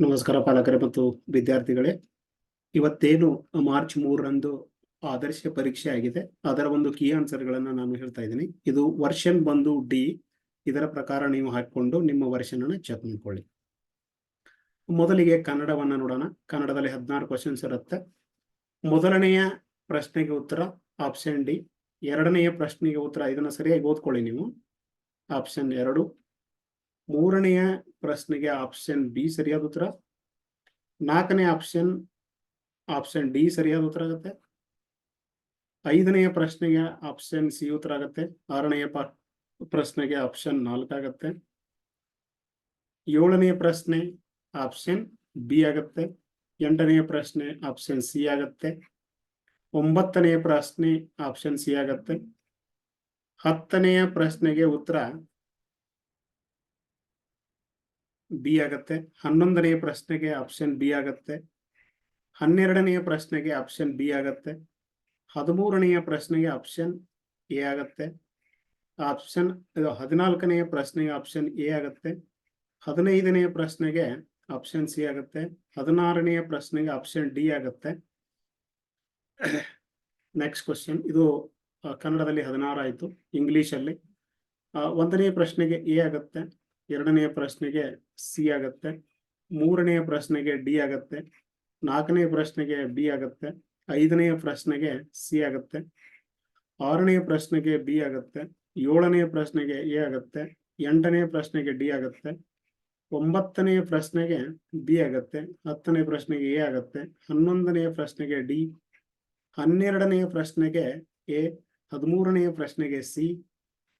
ನಮಸ್ಕಾರ ಪಾಲಕರೇ ಮತ್ತು ವಿದ್ಯಾರ್ಥಿಗಳೇ. ಇವತ್ತೇನು ಮಾರ್ಚ್ ಮೂರರಂದು ಆದರ್ಶ ಪರೀಕ್ಷೆ ಆಗಿದೆ. ಅದರ ಒಂದು ಕೀ ಆನ್ಸರ್ಗಳನ್ನ ನಾನು ಹೇಳ್ತಾ ಇದ್ದೀನಿ. ಇದು ವರ್ಷನ್ ಬಂದು ಡಿ ಇದರ ಪ್ರಕಾರ ನೀವು ಹಾಕಿಕೊಂಡು ನಿಮ್ಮ ವರ್ಷನ್ ಅನ್ನ ಚೆಕ್ ಮಾಡ್ಕೊಳ್ಳಿ. ಮೊದಲಿಗೆ ಕನ್ನಡವನ್ನ ನೋಡೋಣ. ಕನ್ನಡದಲ್ಲಿ ಹದಿನಾರು ಕ್ವಶನ್ಸ್ ಇರುತ್ತೆ. ಮೊದಲನೆಯ ಪ್ರಶ್ನೆಗೆ ಉತ್ತರ ಆಪ್ಷನ್ ಡಿ ಎರಡನೆಯ ಪ್ರಶ್ನೆಗೆ ಉತ್ತರ ಇದನ್ನ ಸರಿಯಾಗಿ ಓದ್ಕೊಳ್ಳಿ ನೀವು. ಆಪ್ಷನ್ ಎರಡು. ಮೂರನೆಯ ಪ್ರಶ್ನೆಗೆ ಆಪ್ಷನ್ ಬಿ ಸರಿಯಾದ ಉತ್ತರ? ನಾಲ್ಕನೇ ಆಪ್ಷನ್ ಆಪ್ಷನ್ ಡಿ ಸರಿಯಾದ ಉತ್ತರ ಆಗುತ್ತೆ? ಐದನೆಯ ಪ್ರಶ್ನೆಗೆ ಆಪ್ಷನ್ ಸಿ ಉತ್ತರ ಆಗುತ್ತೆ? ಆರನೆಯ ಪ್ರಶ್ನೆಗೆ ಆಪ್ಷನ್ ನಾಲ್ಕಾಗತ್ತೆ ಏಳನೆಯ ಪ್ರಶ್ನೆ ಆಪ್ಷನ್ ಬಿ ಆಗುತ್ತೆ? ಎಂಟನೆಯ ಪ್ರಶ್ನೆ ಆಪ್ಷನ್ ಸಿ ಆಗತ್ತೆ? ಒಂಬತ್ತನೆಯ ಪ್ರಶ್ನೆ ಆಪ್ಷನ್ ಸಿ ಆಗತ್ತೆ? ಹತ್ತನೆಯ ಪ್ರಶ್ನೆಗೆ ಉತ್ತರ ಬಿ ಆಗತ್ತೆ. ಹನ್ನೊಂದನೆಯ ಪ್ರಶ್ನೆಗೆ ಆಪ್ಷನ್ ಬಿ ಆಗತ್ತೆ. ಹನ್ನೆರಡನೆಯ ಪ್ರಶ್ನೆಗೆ ಆಪ್ಷನ್ ಬಿ ಆಗತ್ತೆ. ಹದಿಮೂರನೆಯ ಪ್ರಶ್ನೆಗೆ ಆಪ್ಷನ್ ಎ ಆಗತ್ತೆ. ಆಪ್ಷನ್, ಇದು ಹದಿನಾಲ್ಕನೆಯ ಪ್ರಶ್ನೆಗೆ ಆಪ್ಷನ್ ಎ ಆಗತ್ತೆ. ಹದಿನೈದನೆಯ ಪ್ರಶ್ನೆಗೆ ಆಪ್ಷನ್ ಸಿ ಆಗುತ್ತೆ. ಹದಿನಾರನೆಯ ಪ್ರಶ್ನೆಗೆ ಆಪ್ಷನ್ ಡಿ ಆಗುತ್ತೆ. ನೆಕ್ಸ್ಟ್ ಕ್ವಶನ್ ಇದು ಕನ್ನಡದಲ್ಲಿ ಹದಿನಾರು ಆಯಿತು. ಇಂಗ್ಲೀಷಲ್ಲಿ ಒಂದನೇ ಪ್ರಶ್ನೆಗೆ ಎ ಆಗತ್ತೆ. ಎರಡನೆಯ ಪ್ರಶ್ನೆಗೆ ಸಿ ಆಗತ್ತೆ ಮೂರನೆಯ ಪ್ರಶ್ನೆಗೆ ಡಿ ಆಗತ್ತೆ ನಾಲ್ಕನೆಯ ಪ್ರಶ್ನೆಗೆ ಬಿ ಆಗತ್ತೆ ಐದನೆಯ ಪ್ರಶ್ನೆಗೆ ಸಿ ಆಗತ್ತೆ ಆರನೆಯ ಪ್ರಶ್ನೆಗೆ ಬಿ ಆಗತ್ತೆ ಏಳನೆಯ ಪ್ರಶ್ನೆಗೆ ಎ ಆಗತ್ತೆ ಎಂಟನೆಯ ಪ್ರಶ್ನೆಗೆ ಡಿ ಆಗತ್ತೆ ಒಂಬತ್ತನೆಯ ಪ್ರಶ್ನೆಗೆ ಬಿ ಆಗತ್ತೆ, ಹತ್ತನೇ ಪ್ರಶ್ನೆಗೆ ಎ ಆಗತ್ತೆ ಹನ್ನೊಂದನೆಯ ಪ್ರಶ್ನೆಗೆ ಡಿ ಹನ್ನೆರಡನೆಯ ಪ್ರಶ್ನೆಗೆ ಎ ಹದಿಮೂರನೆಯ ಪ್ರಶ್ನೆಗೆ ಸಿ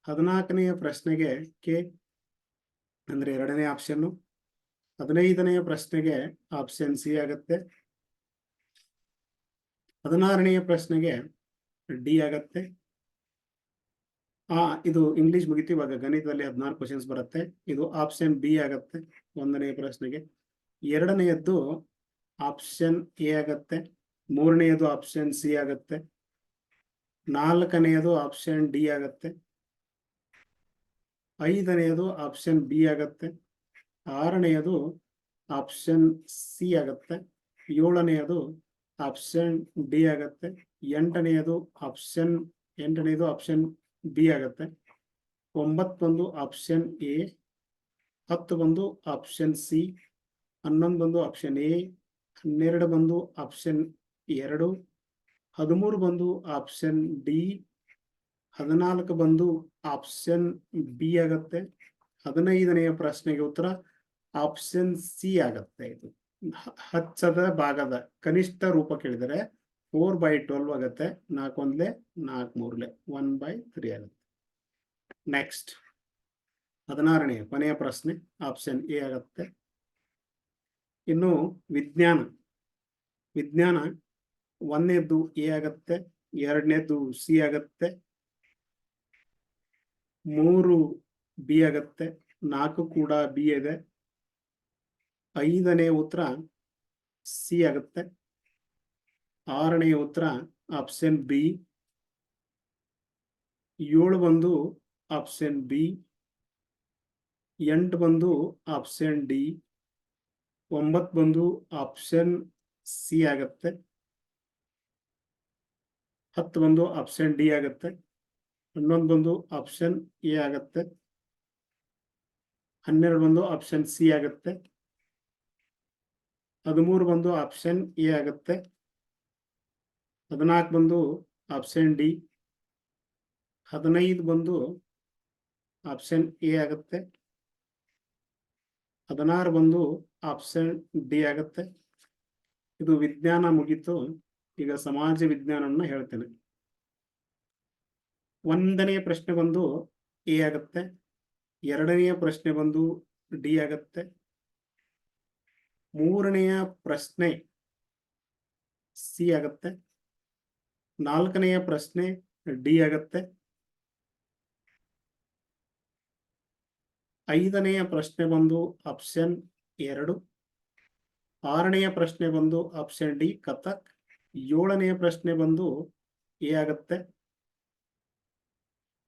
ಹದಿನಾಲ್ಕನೆಯ ಪ್ರಶ್ನೆಗೆ ಕೆ ಅಂದ್ರೆ ಎರಡನೇ ಆಪ್ಷನ್ ಹದಿನೈದನೆಯ ಪ್ರಶ್ನೆಗೆ ಆಪ್ಷನ್ ಸಿ ಆಗತ್ತೆ. ಹದಿನಾರನೆಯ ಪ್ರಶ್ನೆಗೆ ಡಿ ಆಗತ್ತೆ. ಆ, ಇದು ಇಂಗ್ಲಿಷ್ ಮುಗಿತು, ಇವಾಗ ಗಣಿತದಲ್ಲಿ ಹದಿನಾರು ಕ್ವಶನ್ಸ್ ಬರುತ್ತೆ. ಇದು ಆಪ್ಷನ್ ಬಿ ಆಗತ್ತೆ, ಒಂದನೆಯ ಪ್ರಶ್ನೆಗೆ. ಎರಡನೆಯದ್ದು ಆಪ್ಷನ್ ಎ ಆಗತ್ತೆ, ಮೂರನೆಯದು ಆಪ್ಷನ್ ಸಿ ಆಗತ್ತೆ, ನಾಲ್ಕನೆಯದು ಆಪ್ಷನ್ ಡಿ ಆಗತ್ತೆ. ಐದನೆಯದು ಆಪ್ಷನ್ ಬಿ ಆಗತ್ತೆ. ಆರನೆಯದು ಆಪ್ಷನ್ ಸಿ ಆಗತ್ತೆ. ಏಳನೆಯದು ಆಪ್ಷನ್ ಡಿ ಆಗತ್ತೆ. ಎಂಟನೆಯದು ಆಪ್ಷನ್ ಎಂಟನೆಯದು ಆಪ್ಷನ್ ಬಿ ಆಗತ್ತೆ. ಒಂಬತ್ತು ಬಂದು ಆಪ್ಷನ್ ಎ ಹತ್ತು ಬಂದು ಆಪ್ಷನ್ ಸಿ ಹನ್ನೊಂದು ಬಂದು ಆಪ್ಷನ್ ಎ ಹನ್ನೆರಡು ಬಂದು ಆಪ್ಷನ್ ಎರಡು, ಹದಿಮೂರು ಬಂದು ಆಪ್ಷನ್ ಡಿ ಹದಿನಾಲ್ಕು ಬಂದು ಆಪ್ಷನ್ ಬಿ ಆಗತ್ತೆ. ಹದಿನೈದನೆಯ ಪ್ರಶ್ನೆಗೆ ಉತ್ತರ ಆಪ್ಷನ್ ಸಿ ಆಗತ್ತೆ. ಇದು ಹಚ್ಚದ ಭಾಗದ ಕನಿಷ್ಠ ರೂಪ ಕೇಳಿದರೆ ಫೋರ್ ಬೈ ಟ್ವೆಲ್ವ್ ಆಗತ್ತೆ. ನಾಲ್ಕು ಒಂದ್ಲೆ, ನಾಲ್ಕು ಮೂರ್ಲೆ ಒನ್ ಬೈ ತ್ರೀ ಆಗುತ್ತೆ. ನೆಕ್ಸ್ಟ್ ಹದಿನಾರನೆಯ ಕೊನೆಯ ಪ್ರಶ್ನೆ ಆಪ್ಷನ್ ಎ ಆಗತ್ತೆ. ಇನ್ನು ವಿಜ್ಞಾನ. ವಿಜ್ಞಾನ ಒಂದನೇದ್ದು ಎ ಆಗತ್ತೆ, ಎರಡನೇದ್ದು ಸಿ ಆಗತ್ತೆ ಮೂರು ಬಿ ಆಗತ್ತೆ, ನಾಲ್ಕು ಕೂಡ ಬಿ ಇದೆ. ಐದನೇ ಉತ್ತರ ಸಿ ಆಗತ್ತೆ. ಆರನೇ ಉತ್ತರ ಆಪ್ಷನ್ ಬಿ. ಏಳು ಬಂದು ಆಪ್ಷನ್ ಬಿ. ಎಂಟು ಬಂದು ಆಪ್ಷನ್ ಡಿ. ಒಂಬತ್ತು ಬಂದು ಆಪ್ಷನ್ ಸಿ ಆಗತ್ತೆ. ಹತ್ತು ಬಂದು ಆಪ್ಷನ್ ಡಿ ಆಗತ್ತೆ. ಹನ್ನೊಂದು ಬಂದು ಆಪ್ಷನ್ ಎ ಆಗತ್ತೆ. ಹನ್ನೆರಡು ಬಂದು ಆಪ್ಷನ್ ಸಿ ಆಗತ್ತೆ. ಹದಿಮೂರು ಬಂದು ಆಪ್ಷನ್ ಎ ಆಗತ್ತೆ. ಹದಿನಾಲ್ಕು ಬಂದು ಆಪ್ಷನ್ ಡಿ ಹದಿನೈದು ಬಂದು ಆಪ್ಷನ್ ಎ ಆಗತ್ತೆ. ಹದಿನಾರು ಬಂದು ಆಪ್ಷನ್ ಡಿ ಆಗತ್ತೆ. ಇದು ವಿಜ್ಞಾನ ಮುಗಿತು. ಈಗ ಸಮಾಜ ವಿಜ್ಞಾನವನ್ನು ಹೇಳ್ತೇನೆ. ಒಂದನೆಯ ಪ್ರಶ್ನೆ ಬಂದು ಎ ಆಗತ್ತೆ, ಎರಡನೆಯ ಪ್ರಶ್ನೆ ಬಂದು ಡಿ ಆಗತ್ತೆ, ಮೂರನೆಯ ಪ್ರಶ್ನೆ ಸಿ ಆಗತ್ತೆ, ನಾಲ್ಕನೆಯ ಪ್ರಶ್ನೆ ಡಿ ಆಗತ್ತೆ, ಐದನೆಯ ಪ್ರಶ್ನೆ ಬಂದು ಆಪ್ಷನ್ ಎರಡು, ಆರನೆಯ ಪ್ರಶ್ನೆ ಬಂದು ಆಪ್ಷನ್ ಡಿ ಕಥಕ್, ಏಳನೆಯ ಪ್ರಶ್ನೆ ಬಂದು ಎ ಆಗತ್ತೆ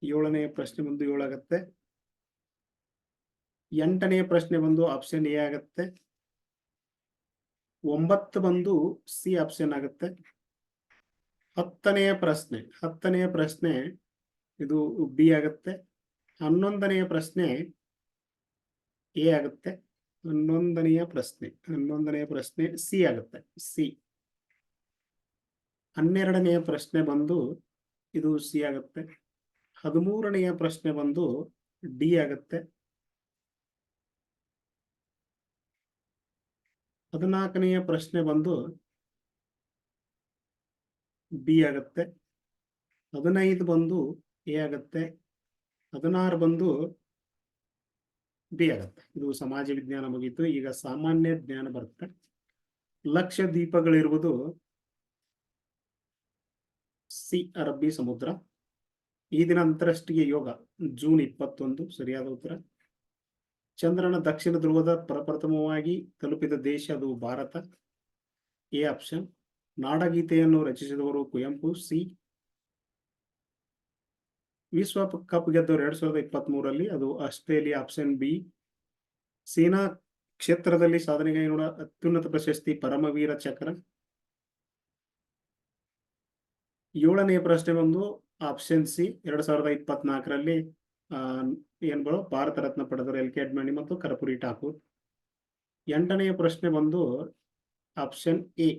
ಏಳನೆಯ ಪ್ರಶ್ನೆ ಬಂದು ಏಳಾಗತ್ತೆ. ಎಂಟನೆಯ ಪ್ರಶ್ನೆ ಬಂದು ಆಪ್ಷನ್ ಎ ಆಗತ್ತೆ. ಒಂಬತ್ತು ಬಂದು ಸಿ ಆಪ್ಷನ್ ಆಗುತ್ತೆ. ಹತ್ತನೆಯ ಪ್ರಶ್ನೆ ಹತ್ತನೆಯ ಪ್ರಶ್ನೆ ಇದು ಬಿ ಆಗುತ್ತೆ. ಹನ್ನೊಂದನೆಯ ಪ್ರಶ್ನೆ ಎ ಆಗುತ್ತೆ. ಹನ್ನೊಂದನೆಯ ಪ್ರಶ್ನೆ ಹನ್ನೊಂದನೆಯ ಪ್ರಶ್ನೆ ಸಿ ಆಗುತ್ತೆ ಸಿ ಹನ್ನೆರಡನೆಯ ಪ್ರಶ್ನೆ ಬಂದು ಇದು ಸಿ ಆಗುತ್ತೆ. ಹದಿಮೂರನೆಯ ಪ್ರಶ್ನೆ ಬಂದು ಡಿ ಆಗತ್ತೆ. ಹದಿನಾಲ್ಕನೆಯ ಪ್ರಶ್ನೆ ಬಂದು ಬಿ ಆಗತ್ತೆ. ಹದಿನೈದು ಬಂದು ಎ ಆಗತ್ತೆ. ಹದಿನಾರು ಬಂದು ಬಿ ಆಗತ್ತೆ. ಇದು ಸಮಾಜ ವಿಜ್ಞಾನ ಮುಗೀತು. ಈಗ ಸಾಮಾನ್ಯ ಜ್ಞಾನ ಬರುತ್ತೆ. ಲಕ್ಷ ದೀಪಗಳಿರುವುದು ಸಿ ಅರಬ್ಬಿ ಸಮುದ್ರ. ಈ ದಿನ ಅಂತಾರಾಷ್ಟ್ರೀಯ ಯೋಗ, ಜೂನ್ ಇಪ್ಪತ್ತೊಂದು, ಸರಿಯಾದ ಉತ್ತರ. ಚಂದ್ರನ ದಕ್ಷಿಣ ಧ್ರುವದ ಪ್ರಪ್ರಥಮವಾಗಿ ತಲುಪಿದ ದೇಶ ಅದು ಭಾರತ. ಎ ಆಪ್ಷನ್, ನಾಡಗೀತೆಯನ್ನು ರಚಿಸಿದವರು ಕುವೆಂಪು, ಸಿ. ವಿಶ್ವ ಕಪ್ ಗೆದ್ದವರು ಎರಡ್ ಸಾವಿರದ ಇಪ್ಪತ್ತ್ ಮೂರಲ್ಲಿ ಅದು ಆಸ್ಟ್ರೇಲಿಯಾ ಆಪ್ಷನ್ ಬಿ. ಸೇನಾ ಕ್ಷೇತ್ರದಲ್ಲಿ ಸಾಧನೆಗೈಗೊಂಡ ಅತ್ಯುನ್ನತ ಪ್ರಶಸ್ತಿ ಪರಮವೀರ ಚಕ್ರ. ಏಳನೆಯ ಪ್ರಶ್ನೆ ಬಂದು ಆಪ್ಷನ್ ಸಿ ಎರಡ್ ಸಾವಿರದ ಇಪ್ಪತ್ನಾಲ್ಕರಲ್ಲಿ ಏನ್ ಏನ್ಗಳು, ಭಾರತ ರತ್ನ ಪಡೆದರು ಎಲ್ ಕೆ ಅಡ್ಮಣಿ ಮತ್ತು ಕರಪುರಿ ಠಾಕೂರ್ ಎಂಟನೆಯ ಪ್ರಶ್ನೆ ಬಂದು ಆಪ್ಷನ್ ಎ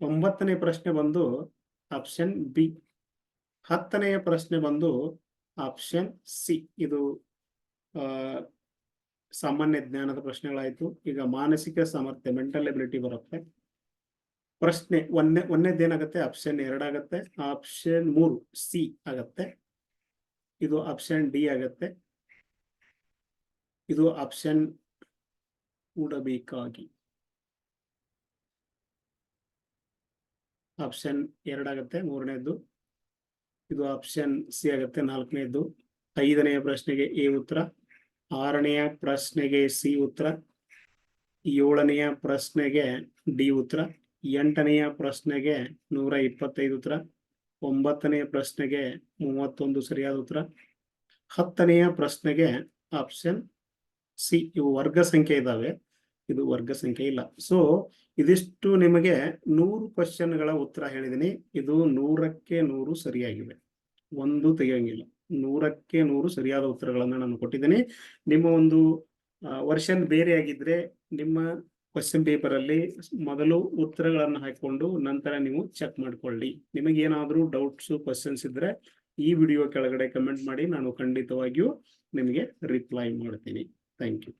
ಒಂಬತ್ತನೇ ಪ್ರಶ್ನೆ ಬಂದು ಆಪ್ಷನ್ ಬಿ ಹತ್ತನೆಯ ಪ್ರಶ್ನೆ ಬಂದು ಆಪ್ಷನ್ ಸಿ ಇದು ಸಾಮಾನ್ಯ ಜ್ಞಾನದ ಪ್ರಶ್ನೆಗಳಾಯಿತು. ಈಗ ಮಾನಸಿಕ ಸಾಮರ್ಥ್ಯ ಮೆಂಟಲ್ ಎಬಿಲಿಟಿ ಬರುತ್ತೆ. ಪ್ರಶ್ನೆ ಒಂದೇ ಒಂದೇದೇನಾಗತ್ತೆ ಆಪ್ಷನ್ ಎರಡಾಗತ್ತೆ. ಆಪ್ಷನ್ ಮೂರು ಸಿ ಆಗತ್ತೆ. ಇದು ಆಪ್ಷನ್ ಡಿ ಆಗತ್ತೆ. ಇದು ಆಪ್ಷನ್ ಕೂಡಬೇಕಾಗಿ ಆಪ್ಷನ್ ಎರಡಾಗತ್ತೆ, ಮೂರನೇದ್ದು. ಇದು ಆಪ್ಷನ್ ಸಿ ಆಗತ್ತೆ, ನಾಲ್ಕನೇದ್ದು. ಐದನೆಯ ಪ್ರಶ್ನೆಗೆ ಎ ಉತ್ತರ, ಆರನೆಯ ಪ್ರಶ್ನೆಗೆ ಸಿ ಉತ್ತರ, ಏಳನೆಯ ಪ್ರಶ್ನೆಗೆ ಡಿ ಉತ್ತರ. ಎಂಟನೆಯ ಪ್ರಶ್ನೆಗೆ ನೂರ ಇಪ್ಪತ್ತೈದು ಉತ್ತರ, ಒಂಬತ್ತನೆಯ ಪ್ರಶ್ನೆಗೆ ಮೂವತ್ತೊಂದು ಸರಿಯಾದ ಉತ್ತರ, ಹತ್ತನೆಯ ಪ್ರಶ್ನೆಗೆ ಆಪ್ಷನ್ ಸಿ ಇವು ವರ್ಗ ಸಂಖ್ಯೆ ಇದಾವೆ. ಇದು ವರ್ಗ ಸಂಖ್ಯೆ ಇಲ್ಲ. ಸೊ ಇದಿಷ್ಟು ನಿಮಗೆ ನೂರು ಕ್ವಶನ್ಗಳ ಉತ್ತರ ಹೇಳಿದ್ದೀನಿ ಇದು ನೂರಕ್ಕೆ ನೂರು ಸರಿಯಾಗಿವೆ. ಒಂದು ತೆಗೆಯಂಗಿಲ್ಲ. ನೂರಕ್ಕೆ ನೂರು ಸರಿಯಾದ ಉತ್ತರಗಳನ್ನು ನಾನು ಕೊಟ್ಟಿದ್ದೀನಿ. ನಿಮ್ಮ ಒಂದು ವರ್ಷನ್ ಬೇರೆ ಆಗಿದ್ರೆ ನಿಮ್ಮ ಕ್ವಶನ್ ಪೇಪರ್ ಅಲ್ಲಿ ಮೊದಲು ಉತ್ತರಗಳನ್ನು ಹಾಕಿಕೊಂಡು ನಂತರ ನೀವು ಚೆಕ್ ಮಾಡ್ಕೊಳ್ಳಿ. ನಿಮಗೆ ಏನಾದರೂ ಡೌಟ್ಸ್ ಕ್ವಶನ್ಸ್ ಇದ್ರೆ ಈ ವಿಡಿಯೋ ಕೆಳಗಡೆ ಕಮೆಂಟ್ ಮಾಡಿ, ನಾನು ಖಂಡಿತವಾಗಿಯೂ ನಿಮಗೆ ರಿಪ್ಲೈ ಮಾಡ್ತೀನಿ. Thank you